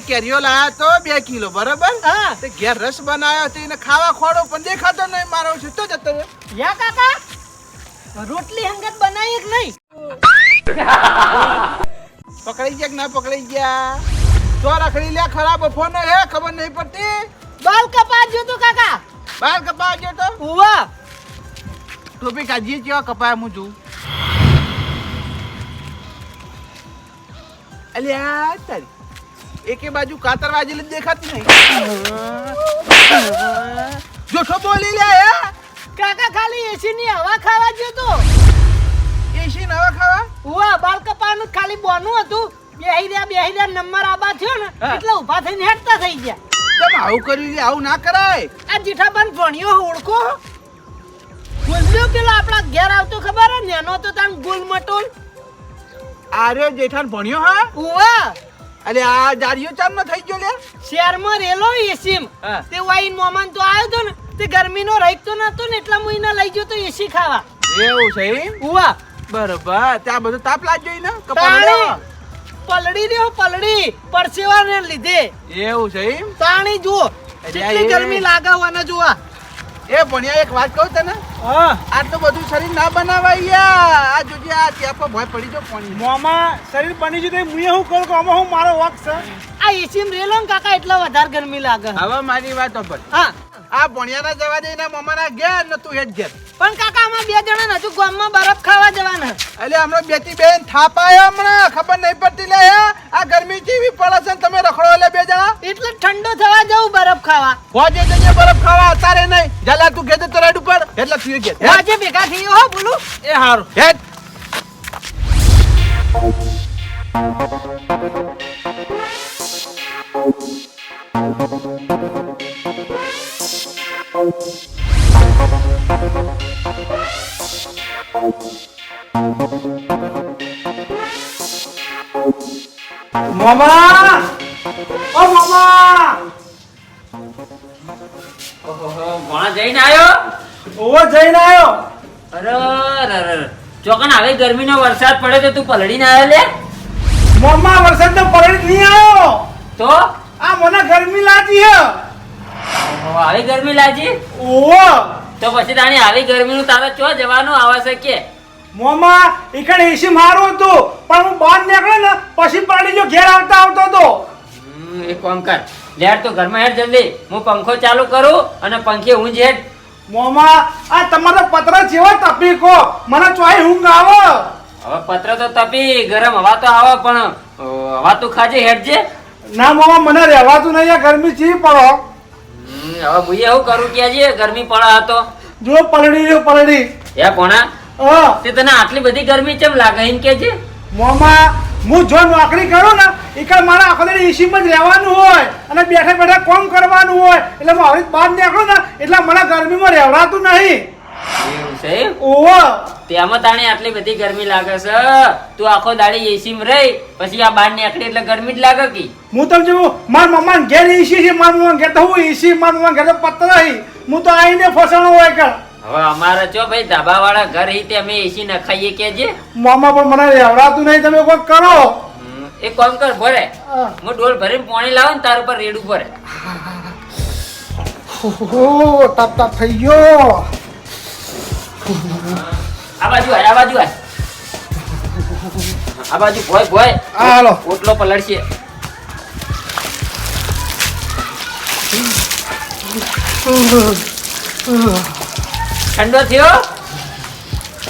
કેરીઓ લાયા તો બે કિલો બરાબર? હા. તે ઘેર રસ બનાવ્યો તો એને ખાવા ખોડો પણ દેખાતો નહીં મારો છૂટો જતો યા કાકા રોટલી હંગત બનાવી કે નહીં. પકડાઈ ગયા કે ના પકડાઈ ગયા? તો રખડી લે ખરાબ ફોન હે ખબર નહીં પડતી. બાલ કપા જો તો કાકા? બાલ કપા ગયો તો? ઉવા. ટોપી કાજી કેવા કપાય હું જોઉં? અલ્યા તારી. એકે બાજુ કાતર વાજેલી દેખાતી નહીં. જોશો બોલી લે હે? કાકા ખાલી એસી ની હવા ખાવા જો તો. એસી ની હવા ખાવા? ઉવા બાલ કપાનું ખાલી બોનું હતું. બેહી રહ્યા બેહી રહ્યા નંબર આબા થયો ને એટલે ઊભા થઈને હેડતા થઈ ગયા. તમે આવું કર્યું લે આવું ના કરાય. આ જીઠાબાન ભણ્યો ઓળખો બોલ્યો પેલો આપણા ઘેર આવતો ખબર હે? નેનો તો તાન ગુલ મટોલ આર્યો જેઠાન ભણ્યો હા? ઓવા અલે આ જાડિયો ચામ નો થઈ ગયો લે. શહેરમાં રેલો એસીમ. તે વાઈન મોમાન તો આવ્યો તો ને તે ગરમીનો નો તો નતો ને એટલા એને લઈ ગયો તો એસી ખાવા. એવું છે? ઉવા. બરોબર. ત્યાં બધો તાપ લાગ્યો ને? કપાળ પલડી રહ્યો પલડી પરસેવાને લીધે. એવું છે તાણી જુઓ. કેટલી ગરમી લાગે જોવા એ ભણ્યા એક વાત કહું તને? હા. આટલું બધું શરીર ના બનાવાય યાર. આ જોજે આ ત્યાં ભય પડી જો પાણી મોમાં શરીર બની ગયું તો મુએ શું કરું કે આમાં હું મારો વાક છે? આ એસીમ રેલો ને કાકા એટલા વધારે ગરમી લાગે. હવે મારી વાત પર હા. આ ભણિયાના જવા દે એના મમ્માના ઘેર ને તું હેડ ઘેર. પણ કાકા અમે બે જણા ને હજુ ગામમાં બરફ ખાવા જવાના. એટલે હમણાં બેટી બેન થાપાયો હમણાં ખબર નહીં પડતી લે હે? આ ગરમી જેવી પડે છે તમે રખડો એટલે બે જણા? એટલે ઠંડો થવા જવું બરફ ખાવા. હોજે જઈએ બરફ ખાવા અત્યારે નહીં. જલા તું ઘેર તો રેડ ઉપર. એટલે તું ઘેર. આજે ભેગા થઈ હો બોલું. એ હારું. હેડ. મોમા ઓ મોમા ભણા જઈને આવ્યો? ઓવો જઈને આવ્યો. અરે અરે. ચોકન હવે ગરમીનો વરસાદ પડે તો તું પલળીને આવ્યો લે? મોમા વરસાદ તો પડી નહીં આવ્યો. તો? આ મને ગરમી લાગી હે. આવી ગરમી લાજી? ઓવો તો પછી તાણી આવી ગરમીનું તારે ચો જવાનું? આવે છે કે? મોમા ઈકણ એસી મારું હતું પણ હું બહાર નીકળે ને પછી પાણી જો ઘેર આવતા આવતો હમ, એક કામ કર. લેટ તું ઘરમાં હેર જલ્દી. હું પંખો ચાલુ કરું અને પંખે ઊંઘ હેઠ મોમા આ તમારો પત્ર જેવો તપી કો મને ચોઈ ઊંઘ આવો. હવે પત્ર તો તપી ગરમ હવા તો આવે પણ હવા તું ખાજે હેડજે. ના મોમા મને રહેવાતું નહીં આ ગરમી ચી પડો? હવે ભૂયા એવું કરું કે છે? ગરમી પડા હતો. જો પલડી રહ્યો પલડી હે ભણા હા. તે તને આટલી બધી ગરમી કેમ લાગે એમ કે છે? મોમાં હું જો નોકરી કરું ને એકલ મારા આખો દિવસ એસીમાં જ રહેવાનું હોય અને બેઠા બેઠા કોમ કરવાનું હોય. એટલે હું હવે બહાર નીકળું ને એટલે મને ગરમીમાં રહેવાતું નહીં. એવું છે? તેમાં તાણી આટલી બધી ગરમી લાગે છે. તું આખો દાડી એસી માં રહી પછી આ બહાર નીકળી એટલે ગરમી જ લાગે કે? હું તો જો મારા મમ્મા ઘેર એસી છે મારા મમ્મા ઘેર તો હું એસી મારા મમ્મા ઘેર તો પત્ર હું. તો આવીને ફસણો હોય કર હવે અમારે ચો ભાઈ ધાબા વાળા ઘર હી તે અમે એસી ન ખાઈએ કે જે? મામા પણ મને રહેવાતું નહીં તમે કોઈ કરો. એક કામ કર ભરે. હા. ડોલ ભરીને પાણી લાવું ને તાર ઉપર રેડું ભરે ઓહો તપ તપ થઈ ગયો. બાજુ આય. આ બાજુ ભોય ભોય. આ હાલો. ઓટલો પલળશે. ઠંડો થયો?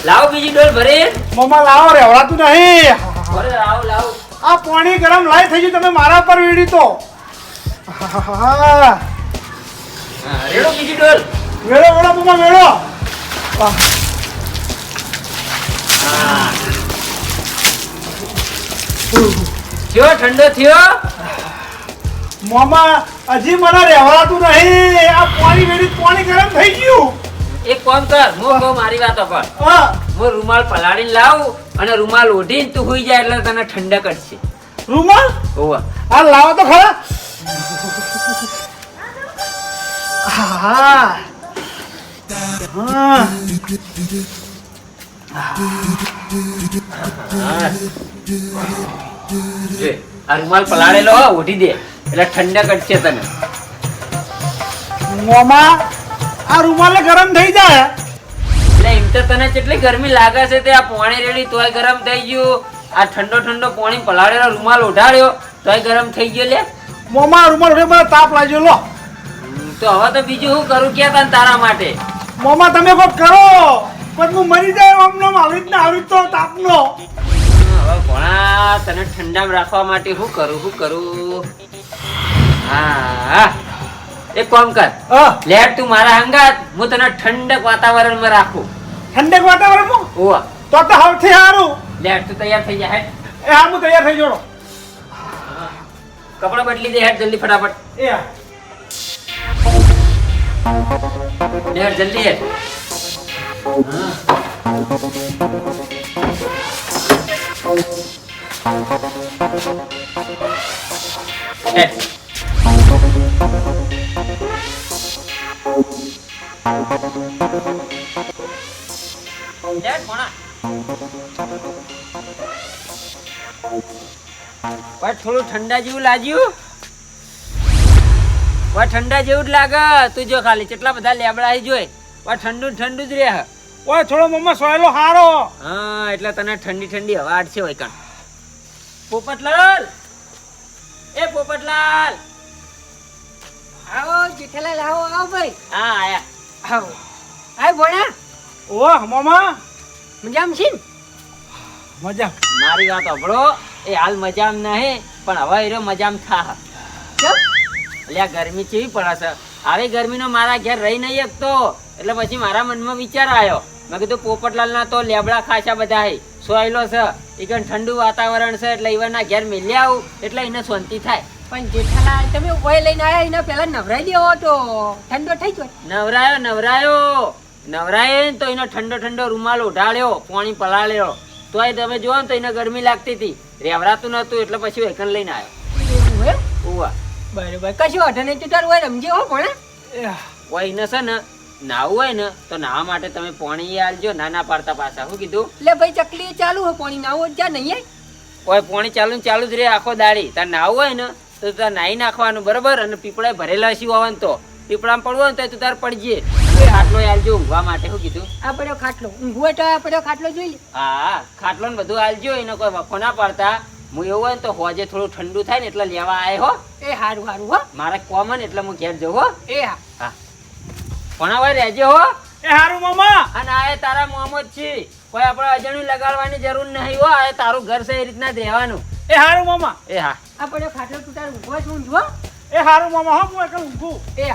લાવ બીજી ડોલ ભરી. મમ્મા લાવો રેવડાતું નહીં. અરે લાવ લાવ. આ પાણી ગરમ લાઈ થઈ ગયું તમે મારા પર વીડી તો. રેડો બીજી ડોલ. વેળો વેળો મમ્મા વેળો. થયો ઠંડો થયો? મોમાં હજી મને રહેવાતું નહીં. આ પાણી વેડી પાણી ગરમ થઈ ગયું. એક કોમ કર હું કહું મારી વાત પર. હા. રૂમાલ પલાળીને લાવું અને રૂમાલ ઓઢીને તું સુઈ જાય એટલે તને ઠંડક કરશે રૂમાલ? ઓવા આ લાવો તો ખરા. હા. હા. આ રૂમાલ પલાળેલો ઓઢી દે. એટલે ઠંડક અટકે તને. મોમાં આ રૂમાલ ગરમ થઈ જાય. એટલે એમ તો તને કેટલી ગરમી લાગે છે તે આ પાણી રેડી તોય ગરમ થઈ ગયું. આ ઠંડો ઠંડો પાણી પલાળેલો રૂમાલ ઉઠાડ્યો તોય ગરમ થઈ ગયો લે. મોમાં રૂમાલ ઉઠે મને તાપ લાગ્યો લો. તો હવે તો બીજું શું કરું કે તને તારા માટે? મોમાં તમે કોઈ કરો પણ હું મરી જાય આમનો આવી રીતના આવી રીતનો તાપનો. હવે ભણા તને ઠંડામાં રાખવા માટે શું કરું શું કરું? હા. એક કામ કર. હા. લેટ તું મારા હંગાત હું તને ઠંડક વાતાવરણમાં રાખું. ઠંડક વાતાવરણમાં? ઓવા. તો તો સૌથી સારું. લેટ તું તૈયાર થઈ જા હેડ. એ હા હું તૈયાર થઈ જોડો. કપડા બદલી દે હેડ જલ્દી ફટાફટ. એ હા. હેડ જલ્દી હેડ. થોડું ઠંડા જેવું લાગ્યું? વા ઠંડા જેવું જ લાગે. તું જો ખાલી, કેટલા બધા લેબડા જોઈ. વા ઠંડુ ઠંડુ જ રહે. ઓય થોડો મમ્મા સોયલો હારો. હા એટલે તને ઠંડી ઠંડી હવા આડશે હોય કાન પોપટલાલ! એ પોપટલાલ! આવો જેઠાલાલ આવો આવો ભાઈ. હા આયા. આવો. આય ભોણા. ઓ મમ્મા. મજામાં છે મજા. મારી વાત સાંભળો. એ હાલ મજામ નહીં પણ હવે એરો મજામ થા. એટલે આ ગરમી કેવી પડે છે? આવી ગરમીનો મારા ઘેર રહી નહીં શકતો. એટલે પછી મારા મનમાં વિચાર આવ્યો. મેં કીધું પોપટલાલ ના તો લેબડા ખાસા બધા હે સોયલો છે. એ કણ ઠંડુ વાતાવરણ છે એટલે ઈવરના ઘેર મેલી આવું એટલે એને શાંતિ થાય. પણ જેઠાલાલ તમે ઓય લઈને આયા એના પેલા નવરાઈ દેવો તો. ઠંડો થઈ ગયો. નવરાયો નવરાયો. નવરાય તો એનો ઠંડો ઠંડો રૂમાલ ઉઢાડ્યો પાણી પલાળ્યો. તોય તમે જુઓ ને તો એને ગરમી લાગતી હતી. રેવરાતું નતું એટલે પછી વેકન લઈને આવ્યો ઉવા. બરોબર. કશું અઢને ચૂંટાર તું તારું હોય રમજે હો પણ ઓય એને છે ને નાવું હોય ને તો નાવા માટે તમે પાણી આલજો નાના પાડતા પાછા. શું કીધું? એટલે ભાઈ ચકલી ચાલુ હોય પાણી ના જા નહીં ઓય પાણી ચાલુ ને ચાલુ જ રે આખો દાડી. તાર નાવું હોય ને તો તાર નાહી નાખવાનું બરોબર? અને પીપળા ભરેલા હસી હોવાનું તો. પીપળામાં પડવો ને તો તું તાર પડજે. ખાટલો આલજો ઊંઘવા માટે શું કીધું. આ પડ્યો ખાટલો. ઊંઘવું તો આ પડ્યો ખાટલો જોઈ હા ખાટલો ને બધું આલજો એને કોઈ વખો ના પાડતા. હું એવું હોય તો હોજે થોડું ઠંડુ થાય ને એટલે લેવા આવ્યો હો. એ હારું હારું હો. મારે કોમન એટલે હું ઘેર જવું હો. એ હા. હા. પણ હવે રહેજો હો. એ હારું મામા. અને આ તારા મોહમ્મદ છે. કોઈ આપણે અજાણ્યું લગાડવાની જરૂર નહીં હો. આ તારું ઘર છે એ રીતના જ રહેવાનું. એ હારું મામા. એ હા. આપણે પડ્યો ખાટલો તૂટાર ઊંઘવા છું ઊંઘવા એ હારું મામા હા હું એકલ ઊંઘું એ.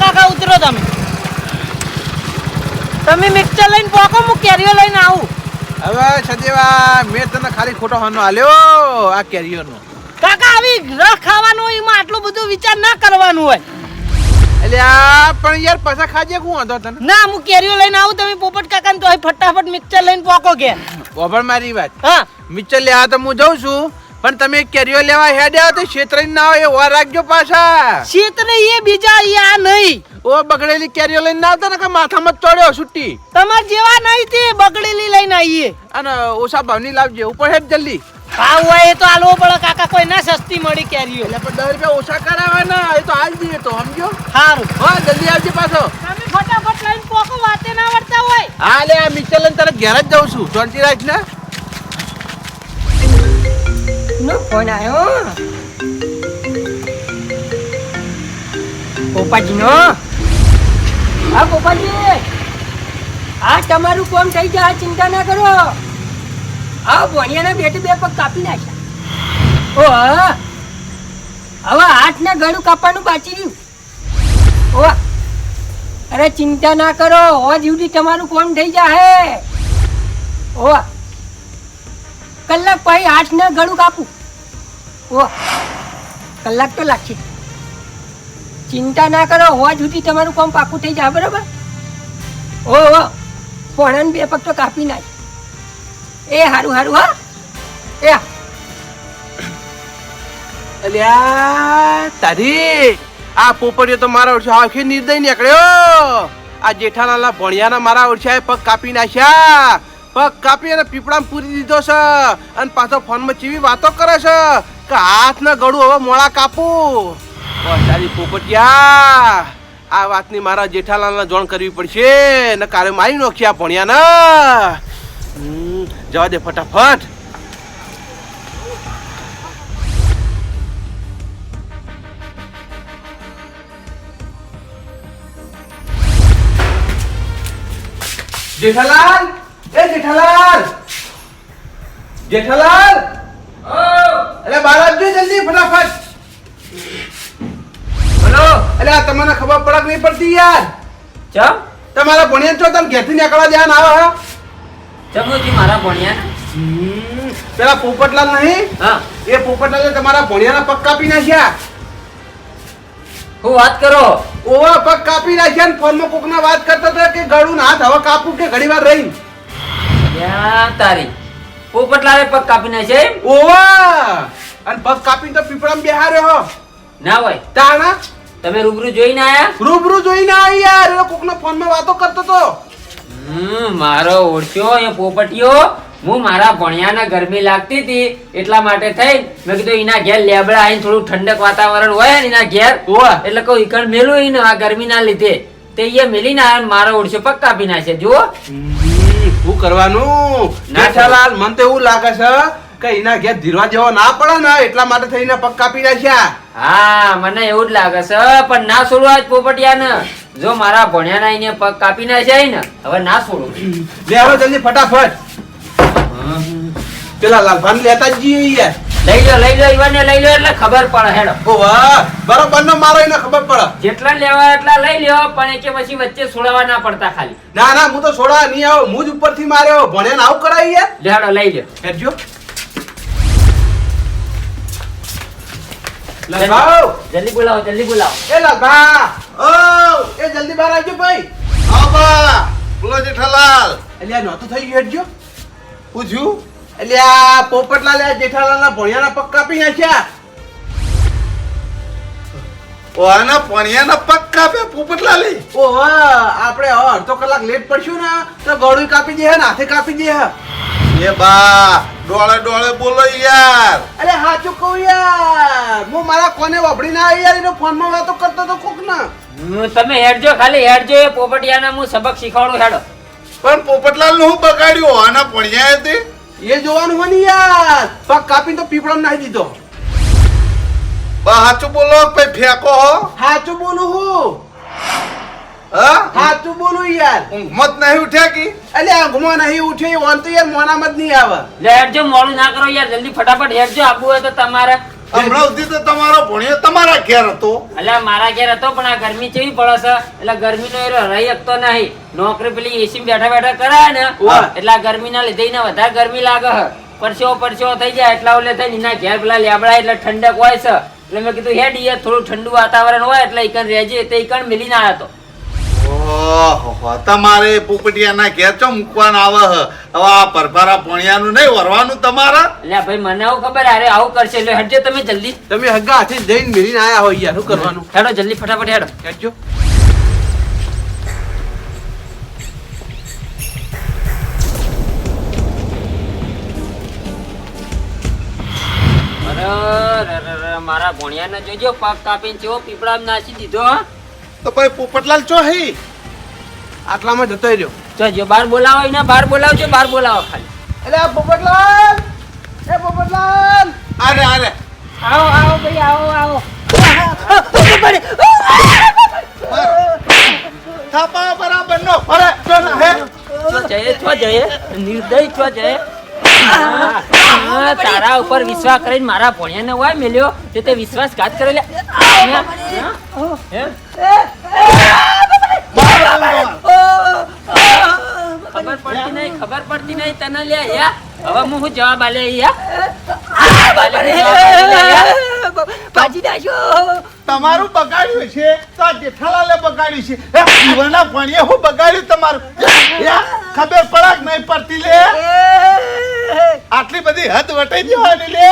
કાકા ઉતરો તમે. તમે મિક્સર લઈને પોકો હું કેરીઓ લઈને આવું. હવે સદેવા મેં તને ખાલી ખોટો હાનો આલ્યો આ કેરીઓનો. કાકા આવી રસ ખાવાનું હોય એમાં આટલું બધું વિચાર ના કરવાનું હોય. એટલે આ પણ યાર પૈસા ખાજે હું વાંધો તને? ના હું કેરીઓ લઈને આવું તમે પોપટ કાકા ને તો ફટાફટ મિક્સર લઈને પોકો કે. બોબડ મારી વાત. હા. મિક્સર લેવા તો હું જઉં છું પણ તમે કેરીઓ લેવા હેડ્યા તો ક્ષેત્ર ના હોય એ વાર રાખજો પાછા. ક્ષેત્ર એ બીજા આ નહીં. ઓ બગડેલી કેરીઓ લઈને ના આવતા ને કે માથામાં ચડ્યો છુટ્ટી તમાર જેવા નહીં તે બગડેલી લઈને આવીએ. અને ઓછા ભાવની લાવજે ઉપર હેડ જલ્દી. ભાવ હોય એ તો આલવો પડે કાકા કોઈ ના સસ્તી મળી કેરીઓ. એટલે પણ દસ રૂપિયા ઓછા કરાવવાના એ તો હાલ દઈએ તો સમજો? સારું હા જલ્દી આવજે પાછો. તમે ફટાફટ લઈને પોકો વાતે ના વળતા હોય. હા લે આ મિક્સર લઈને તરત ઘેર જ જાઉં છું શાંતિ રાખ ને. નો ફોન આવ્યો પોપાજી નો હા, ગોપાલજી. આ તમારું કોમ થઈ જાય, ચિંતા ના કરો. આ ભણિયાના બેટી બે પગ કાપી નાખ્યા. ઓ હવે હાથ ને ગળું કાપવાનું બાકી રહ્યું. ઓ અરે, ચિંતા ના કરો. હોજ જીવડી તમારું કોમ થઈ જાય ઓ કલાક પછી હાથ ને ગળું કાપું. ઓ કલાક તો લાગશે. ચિંતા ના કરો, હોવા સુધી તમારું કામ પાકું થઈ જાય, બરાબર? ઓ ઓ પોણાને બે પગ તો કાપી નાખ. એ હારું હારું, હા? એ. અલ્યા, તારી, આ પોપડીઓ તો મારા ઓછા આખી નિર્દય નીકળ્યો. આ જેઠાલાલના ભણિયાના મારા ઓછાએ પગ કાપી નાખ્યા. પગ કાપી અને પીપળામાં પૂરી દીધો છે. અને પાછો ફોનમાં ચીવી વાતો કરે છે. કે હાથ ના ગળું હવે મોળા કાપું. તારી પોપટિયા આ વાતની મારા જેઠાલાલને જોણ કરવી પડશે. ને કાલે મારી નોખ્યા ભણ્યા ના જવા દે ફટાફટ. જેઠાલાલ એ જેઠાલાલ. જેઠાલાલ. અરે આવજો જલ્દી ફટાફટ. બોલો અરે આ તમને ખબર પડક નહીં પડતી યાર. ચમ? તમારા ભણિયા છો તમે ઘેરથી નીકળવા ધ્યાન આવે હા. ચમુજી મારા ભણિયા પેલા પોપટલાલ નહીં? હા. એ પોપટલાલે તમારા ભણિયાના પગ કાપી નાખ્યા. હું વાત કરો? ઓવા પગ કાપી નાખ્યા ને ફોનમાં કોકના વાત કરતા હતા કે ગળું હાથ હવે કાપું કે ઘડી વાર રહી તારી? પોપટલાલે પગ કાપી નાખ્યા? ઓવા! અને પગ કાપીને તો પીપળામાં બેહાર્યો ના હોય. તાણા? તમે રૂબરૂ જોઈને આયા? રૂબરૂ જોઈને આવી યાર. એ કોકના ફોનમાં વાતો કરતો તો. હમ, મારો ઓળખ્યો એ પોપટીયો હું મારા ભણિયાના ગરમી લાગતી હતી એટલા માટે થઈ મેં કીધું એના ઘેર લેબડા આવીને થોડું ઠંડક વાતાવરણ હોય ને એના ઘેર. એટલે કહું ઈકણ મેલું એને આ ગરમીના લીધે. તે એ મેલીને આયા ને મારો ઓળખ્યો પગ કાપી નાખે જુઓ શું કરવાનું? ના જેઠાલાલ મને તો એવું લાગે છે કે એના ઘેર ધીરવા જેવો ના પડે ને એટલા માટે થઈને પગ કાપી નાખ્યા હા મને એવું જ લાગે છે પણ ના છોડવા જ પોપટિયાને. જો મારા ભણ્યાના એને પગ કાપી નાખ્યા ને હવે ના છોડું. લે હવે જલ્દી ફટાફટ. પેલા લાલભાન લેતા જઈએ યાર. લઈ લો લઈ લો ઈવાને લઈ લો એટલે ખબર પડે હેડો. વાહ બરોબર નો મારો એને ખબર પડે. જેટલા લેવા એટલા લઈ લ્યો પણ એ પછી વચ્ચે છોડાવવા ના પડતા ખાલી. ના ના હું તો છોડા નહીં આવો હું જ ઉપરથી માર્યો. ભણ્યા આવું કરાવી યાર. લેડો લઈ લ્યો. હેડજો. લાલભાઉ જલ્દી બોલાવો જલ્દી બોલાવો. એ લાલભા ઓ એ જલ્દી બહાર આવજો ભાઈ. આબા બોલો જેઠાલાલ. અલ્યા નહોતું થઈ ગયું હેડજો. પૂછ્યું? અલ્યા પોપટલાલ જેઠાલાલના ભણિયાના પગ કાપી નાખ્યા ઓ આના પણિયાના પગ કાપે પોપટલાલે? ઓહો આપણે હવે અડધો કલાક લેટ પડશું ને તો ગળું કાપી દે ને હાથે કાપી દે એ બા ડોળે ડોળે બોલો યાર. અરે હાચું કહું યાર. હું મારા કોને વાપડી ના આવી યાર એનો ફોનમાં વાતો કરતો તો કોક ના તમે હેડજો ખાલી હેડજો એ પોપટિયાના હું સબક શીખવાડું હેડો. પણ પોપટલાલનું હું બગાડ્યું આના પણિયા તે એ જોવાનું હોય ને યાર. પગ કાપીને તો પીપળામાં નાખી દીધો. બા હાચું બોલો ભાઈ ફેંકો હો. હાચું બોલું હા. હાચું બોલું યાર. ઊંઘમાં જ નહીં ઉઠ્યા કે? અલે આંખમાં નહીં ઉઠે ઓન તો યાર મોનામાં જ નહીં આવે. લે હેડજો મોડું ના કરો યાર જલ્દી ફટાફટ હેડજો આપવું હોય તો તમારે. હમણાં સુધી તો તમારો ભણિયો તમારા ઘેર હતો. એટલે મારા ઘેર હતો પણ આ ગરમી કેવી પડે છે? એટલે ગરમીનો એ રહી શકતો નહીં. નોકરી પેલી એસી બેઠા બેઠા કરાય ને. એટલે આ ગરમીના લીધે ને વધારે ગરમી લાગે છે. પરસેવો પરસેવો થઈ જાય એટલા ઓલે થઈને એના ઘેર પેલા લેબડા એટલે ઠંડક હોય છે. એટલે મેં કીધું હેડ યાર થોડું ઠંડુ વાતાવરણ હોય એટલે ઈકણ રહેજે તે ઈકણ મિલી ના હતો ઓહો તમારે પોપટિયાના ઘેર ચો મૂકવાના આવે હ. હવે આ પરભારા પોણિયાનું નહીં વરવાનું તમારા? એટલે ભાઈ મને આવું ખબર અરે આવું કરશે એટલે હટજો તમે જલ્દી. તમે હગા હાથી જઈને મેરીને આયા હોય યાર શું કરવાનું? હેડો જલ્દી ફટાફટ હેડો. હેડજો. મારા ભોણિયાને જોજો પગ કાપીને ચેવો પીપળામાં નાસી દીધો હો. તો ભાઈ પોપટલાલ ચો હી? આટલામાં જતો રહ્યો જો જો બાર બોલાવો એને બાર બોલાવજો બાર બોલાવો ખાલી. એટલે પોપટલાલ! એ પોપટલાલ! આરે આરે આવો આવો ભાઈ આવો આવો. થાપા બરાબર નો અરે ચો ના હે. જયે છો જયે નિર્દય છો જયે તારા ઉપર વિશ્વાસ કરીને મારા ભોણિયાને હોય મેલ્યો તે તે વિશ્વાસઘાત કરે તને લે યા હવે હું જવાબ આલે યા તમારું બગાડ્યું છે. તો આ જેઠાલાલે બગાડ્યું છે. એ ભણીએ હું બગાડ્યું તમારું? એ, ખબર પડે નહીં પડતી લે. આટલી બધી હદ વટાઈ દેવાની લે.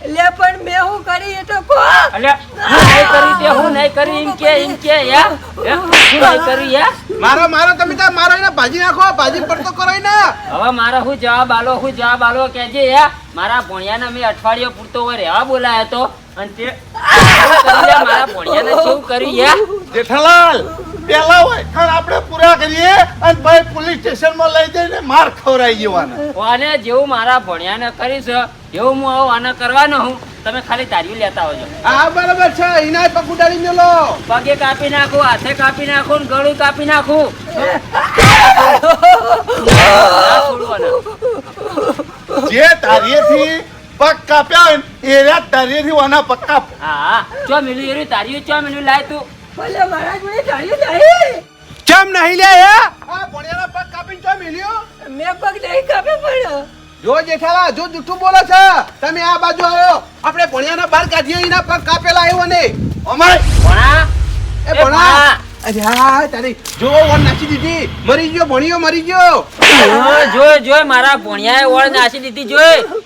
લે પણ મે હું કરી એ તો કો અલે હું નહીં કર્યું તે હું નહીં કરી એમ કે એમ કે યા હે? નહીં કર્યું યા મારો મારો તમે તો મારો એને ભાજી નાખો ભાજી પડતો કરો ને. હવે મારો હું જવાબ આલો હું જવાબ આલો કેજે યા મારા ભણિયાને મેં અઠવાડિયો પૂરતો હોય રહેવા બોલાયો તો. અને તે? મારા ભણિયાને શું કરી યા જેઠાલાલ પેલા હોય કારણ આપણે પૂરા કરીએ અને ભાઈ પોલીસ સ્ટેશનમાં લઈ જઈને માર ખવરાઈ જવાના અને જેવું મારા ભણિયાને કરીશ એવું હું આવું આના કરવાનો હું. તમે ખાલી તારીઓ લેતા આવજો. હા બરાબર છે. એના પગ ઉડાડી મેલો. પગે કાપી નાખું હાથે કાપી નાખું ને ગળું કાપી નાખું. જે તારીએથી પગ કાપ્યા હોય એ રહ્યા તારીએથી ઓના પગ કાપ. હા ચો મિલ્યું એરી તારીઓ ચો મિલ્યું લાય તું. ભલે મારા જોડે ઢાળ્યું નહીં કેમ નહીં લે હે આ ભણિયાના પગ કાપીને ચો મિલ્યો. મેં પગ નહીં કાપ્યો પણ. જો જેઠાલા જો જુઠ્ઠું બોલો છે તમે આ બાજુ આવ્યો આપણે ભણિયાના બાર કાઢીએ એના પગ કાપેલા આવ્યો ને. અમાય ભણા? એ ભણા. અરે હા તારી જો ઓળ નાસી દીધી. મરી ગયો ભણિયો મરી ગયો. જોય જોય જોય મારા ભણિયાએ ઓળ નાસી દીધી જો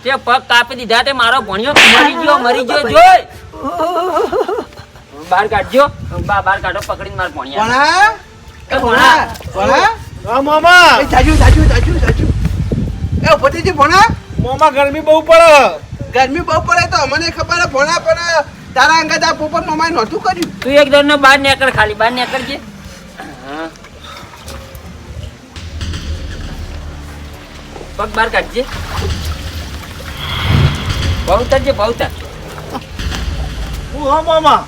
તે પગ કાપી દીધા તે મારો ભણિયો મરી ગયો મરી ગયો જોય. બહાર કાઢજો. બા બહાર કાઢો પકડીને મારા ભણિયા ભણા? એ ભણા? ભણા? હા મામા. એ જાજુ જાજુ જાજુ જાજુ. એ ભતીજી ભણા. મોમાં ગરમી બહુ પડે. ગરમી બહુ પડે તો અમને ખબર હે ભણા પણ તારા અંગત આ પોપટ મામાએ નહોતું કર્યું. તું એક દરનો બહાર નીકળ ખાલી બહાર નીકળજે હા. પગ બહાર કાઢજે. બહુતર છે બહુતર હું હા મામા?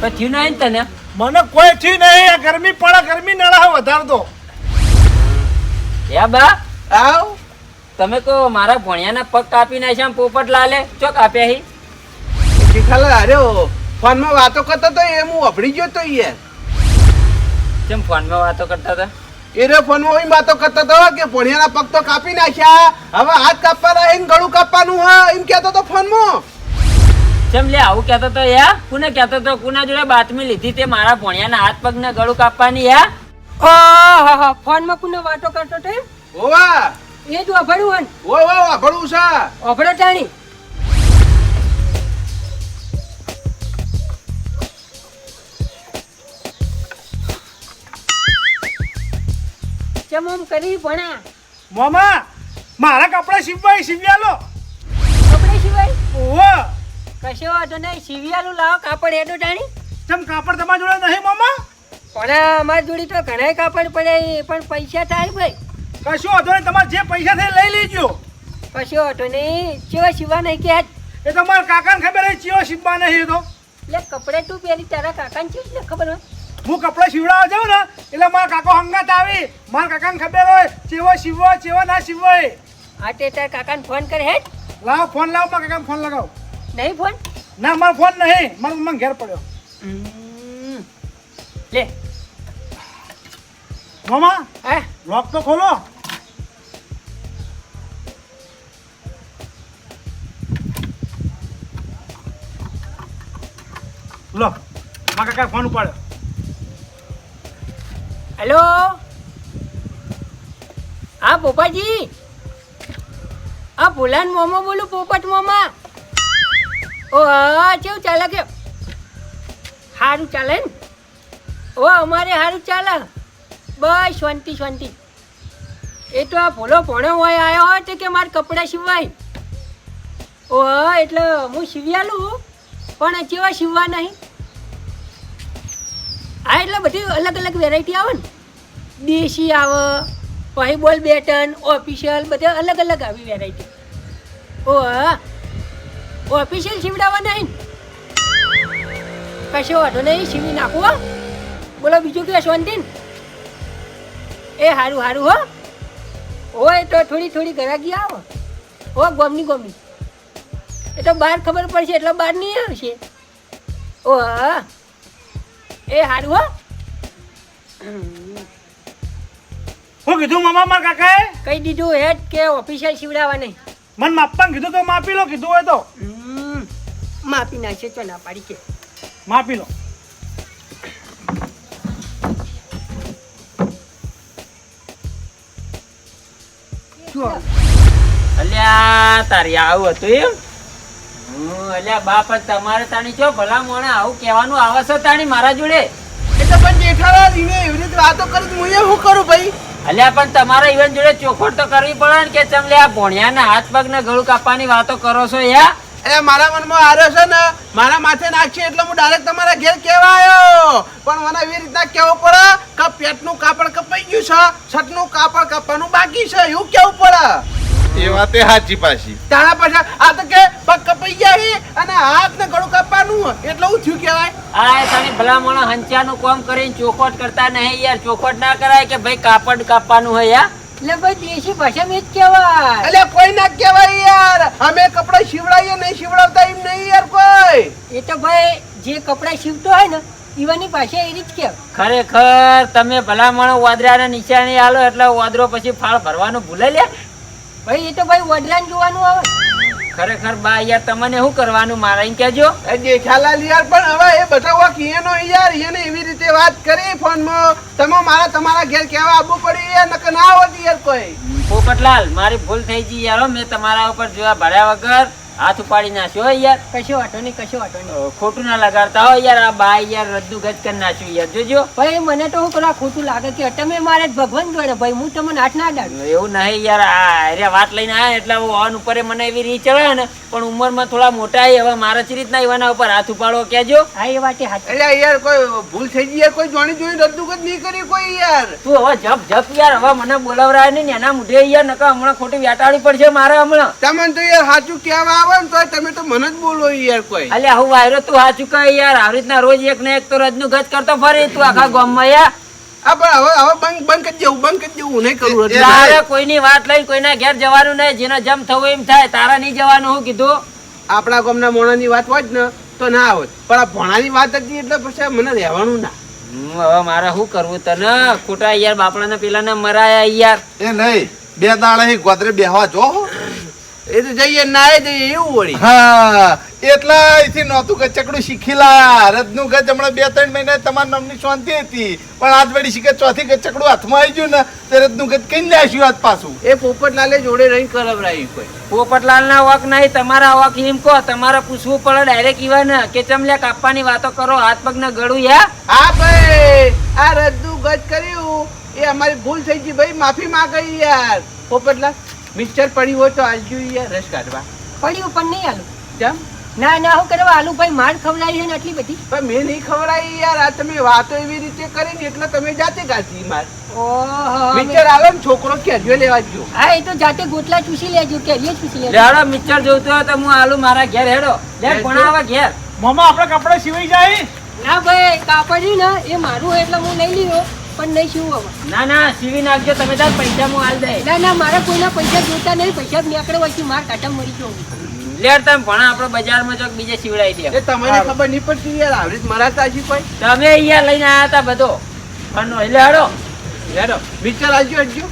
પણ થયું નહીં તને? મને કોઈ થી નહીં આ ગરમી પડે ગરમી વધાર વધારે તો બા? આવ. તમે કહો મારા ભણિયાના પગ કાપી નાખ્યા પોપટ લાલે. ચો કાપ્યા હી? શીખાલા અરે ફોનમાં વાતો કરતો તો એ હું અભડી ગયો તો યાર કેમ ફોનમાં વાતો કરતા હતા? એ રે ફોનમાં ઓય વાતો કરતો તો કે ભણિયાના પગ તો કાપી નાખ્યા. હવે હાથ કાપવાના એમ ગળું કાપવાનું હા એમ કહેતો તો ફોનમાં. કેમ લે આવું કહેતો તો યા? કોને કહેતો તો? કોના જોડે બાતમી લીધી તે મારા ભણિયાના હાથ પગ ને ગળું કાપવાની યા? ઓહો ફોનમાં કોને વાતો કરતો તો? ઓવા એ જ વાભળું છે. ઓભળો ટાણી. ચમ કરી ભણા? મોમા મારા કપડા સીવવાય સીવ્યાલો. કપડે સિવાય? ઓહો કશો વાંધો નહીં. સિવિયાલું લાવો કાપડ એડો ટાણી. તમ કાપડ તમારા જોડે નહીં મામા? પણ અમારી જોડી તો ઘણા કાપડ પડે પણ પૈસા થાય ભાઈ. કશું વાંધો નહીં તમારે જે પૈસા થાય લઈ લેજો. કશો વાંધો નહીં ચેવા સિવા નહીં કે એ તમારા કાકાને ખબર હોય ચિયો સીવવા નહીં તો. એટલે કપડે તું પેલી તારા કાકાને ચેવી ખબર હોય. હું કપડા સીવડાવવા જાઉં ને એટલે મારા કાકો હંગાત આવી. મારા કાકાને ખબર હોય ચેવો ચેવો ના સીવો આ તે તારા કાકાને ફોન કરે હે લાવ ફોન લાવો મારા કાકાને ફોન લગાવો. નહીં ફોન ના મારો ફોન નહીં મારો મને ઘેર પડ્યો. લે મામા હા? લોક તો ખોલો. લો મારા કાકા ફોન ઉપાડ્યો. હેલો હા પોપાજી? હા ભોલાન મોમો બોલું પોપટ મોમા. ઓ હા કેવું ચાલે કે? સારું ચાલે ને? ઓ અમારે સારું ચાલે. બસ શાંતિ શાંતિ. એ તો આ ભોલો ભણો હોય આવ્યો હોય તો કે મારે કપડાં સીવાય. ઓહ, એટલે હું સીવ્યાલું પણ કેવા સીવવા નહીં. આ એટલે બધી અલગ અલગ વેરાયટી આવે ને. દેશી આવે, પછી બોલ બેટન ઓફિશિયલ બધા અલગ અલગ આવી વેરાયટી ઓહ ઓફિશિયલ સીવડાવવા નહીં. કશો વાંધો નહીં સીવી નાખું, હો. બોલો, બીજું કે શાંતિ ને? એ હારું સારું હો. હોય તો થોડી થોડી ગરાગી આવો. હો ગોમની ગોમની. એ તો બહાર ખબર પડશે એટલે બહાર નહીં આવશે. ઓ એ હારું હો. શું કીધું મામા માર કાકાએ? કહી દીધું હેડ કે ઓફિશિયલ સીવડાવવા નહીં. મને માપવાનું કીધું તો માપી લો કીધું હોય તો. માપી નાખશે તો ના પાડી કે. માપી લો. શું અલ્યા તારી આવું હતું એમ? અલ્યા બાપ તમારે તાણી છો? ભલા મોણે આવું કહેવાનું આવે છે તાણી મારા જોડે? એટલે પણ જેઠાલાલ ઈને એવી રીતે વાતો કરું હું એ શું કરું ભાઈ? અલ્યા પણ તમારા ઇવન જોડે ચોખવટ તો કરવી પડે ને કે લે આ ભોણિયાના હાથ પગ ને ગળું કાપવાની વાતો કરો છો યા? એ મારા મનમાં હાર્યો છે ને. મારા માથે નાખશે એટલે હું ડાયરેક્ટ તમારા ઘેર કહેવા આવ્યો પણ મને એવી રીતના કહેવું પડે કે પેટનું કાપડ કપાઈ ગયું છે છતનું કાપડ કાપવાનું બાકી છે. એવું કેવું પડે. એ વાતે સાચી પાછી. તારા પાછા આ તો કે પગ કપાઈ ગયા છે અને હાથ ને ગળું કાપવાનું. એટલે હું થયું કહેવાય? આ તારી ભલા મોણા હંચાનું કામ કરીને ચોખવટ કરતા નહીં યાર. ચોખવટ ના કરાય કે ભાઈ કાપડ કાપવાનું હોય યા એટલે ભાઈ દેશી ભાષામાં જ કહેવાય. એટલે કોઈ ના કહેવાય યાર. અમે કપડા શિવડાવીએ નહીં શિવડાવતા એમ નહીં યાર કોઈ. એ તો ભાઈ જે કપડાં સીવતો હોય ને ઈવાની પાસે એ રીત કે ખરેખર તમે ભલા મોણો વાદરાને નિશાની આલો એટલે વાદરો પછી ફાળ ભરવાનું ભૂલે લે? ભાઈ એ તો ભાઈ વડલાને જોવાનું આવે. ખરેખર બા યાર તમને શું કરવાનું? મારા એમ કેજો જેઠાલાલ યાર પણ હવે એ બધા વાક એનો યાર એને એવી રીતે વાત કરી ફોનમાં. તમે મારા તમારા ઘેર કહેવા આવવું પડ્યું યાર નકર ના હોતી યાર કોઈ. પોપટલાલ મારી ભૂલ થઈ ગઈ યાર. મેં તમારા ઉપર જોયા ભર્યા વગર. હાથ ઉપાડી નાખ્યો યાર. કશો વાંધો નહીં કશો વાંધો નહીં. ખોટું ના લગાડતા હોય યાર આ બાય યાર રદ્દુ ગજ કરી નાખ્યું યાર. જોજો. ભાઈ મને તો કરવા ખોટું લાગે કે તમે મારે ભગવાન જોડે ભાઈ હું તમને હાથ ના ડાડું એવું નહીં યાર આ હારે વાત લઈને આવ્યા એટલે હું ઓન ઉપર મને એવી રીત ચડે ને પણ ઉંમરમાં થોડા મોટા. હવે મારા જ રીતના એવાના ઉપર હાથ ઉપાડો કેજો હા એ વાત હાથ એટલે યાર કોઈ ભૂલ થઈ ગઈ યાર કોઈ જોણી જોઈ રદ્દુગત નહીં કરી કોઈ યાર. તું હવે જપ જપ યાર હવે મને બોલાવરાય નહીં એના મુઢે યાર નકા હમણાં ખોટી વ્યાટાળી પડશે મારે હમણાં. તમને તો યાર સાચું કહેવા આવે ને તો તમે તો મને જ બોલો યાર કોઈ. અલ્યા હું વાયરો તું હાચું કહે યાર. આવી રીતના રોજ એક ને એક તો રજનું ગજ કરતો ફરી તું આખા ગામમાં યાર. આ પણ હવે હવે બંધ બંધ કરી દેવું બંધ કરી દેવું નહીં કરું તારે કોઈની વાત લઈને કોઈના ઘેર જવાનું નહીં. જેને જમ થવું એમ થાય. તારા નહીં જવાનું હું કીધું. આપણા ગામના મોણાની વાત હોય જ ને તો ના આવત પણ આ ભણાની વાત હતી એટલે પછી મને રહેવાનું ના. હવે મારે શું કરવું તને? ખોટા યાર બાપડાના પેલાને મરાયા યાર. એ નહીં. બે દાડા ગોદરે બેહવા જો. એ તો જઈએ ના જઈએ એવું વળી. હા એટલા અહીંથી નહોતું કે ચકડું શીખી લા રજનું ગજ હમણાં બે ત્રણ મહિના તમારા નામની શાંતિ હતી. પણ આજ વળી શીખે ચોથી કે ચકડું હાથમાં આવી ગયું ને તે રજનું ગજ કઈ નાખ્યું આજ પાછું? એ પોપટલાલે જોડે રહી કરાવરાયું કોઈ. પોપટલાલ ના વક નહીં તમારા વાક એમ કહો તમારે પૂછવું પડે ડાયરેક્ટ ને કે ચમલ્યા કાપવાની વાતો કરો હાથ પગ ને ગળું યા હા ભાઈ આ રજનું ગજ કર્યું. એ અમારી ભૂલ થઈ ગઈ ભાઈ માફી માંગી યાર. પોપટલાલ મિક્સર પડ્યું હોય તો આલજો યાર. રસ કાઢવા. પડ્યું પણ નહીં આલું. કેમ? ના ના હું કરવા આલુ ભાઈ માર ખવડાવી છે ને આટલી બધી. પણ મેં નહીં ખવડાવી યાર. આ તમે વાતો એવી રીતે કરી ને એટલે તમે જાતે ગાતી માર. ઓહો મિક્સર આવે ને છોકરો કેરીઓ લેવા જો હા એ તો જાતે ગોટલા ચૂસી લેજો કે એ ચૂસી લેજો. લેડો મિક્સર જોતો હોય તો હું આલુ મારા ઘેર હેડો. લે લેજો. ભણાવા ઘેર. મમ્મા આપણે કપડા સીવી જાય? ના ભાઈ કાપડી ને એ મારું એટલે હું લઈ લીધો પણ નહીં શું હવે? ના ના સીવી નાખજો તમે તાર પૈસા હું હાલ દે. ના ના મારા કોઈના પૈસા જોતા નહીં પૈસા નીકળે પછી માર કાંટા મરી જવું લેડ તમે ભણા આપણે બજારમાં ચોક બીજે સીવડાવી દે. એ તમને ખબર નહીં પડતી યાર આવી મારા તાજી પણ કોઈ? તમે અહીંયા લઈને આયા હતા બધો. પણ એટલે હેડો હેડો મિક્સર આવજો હજુ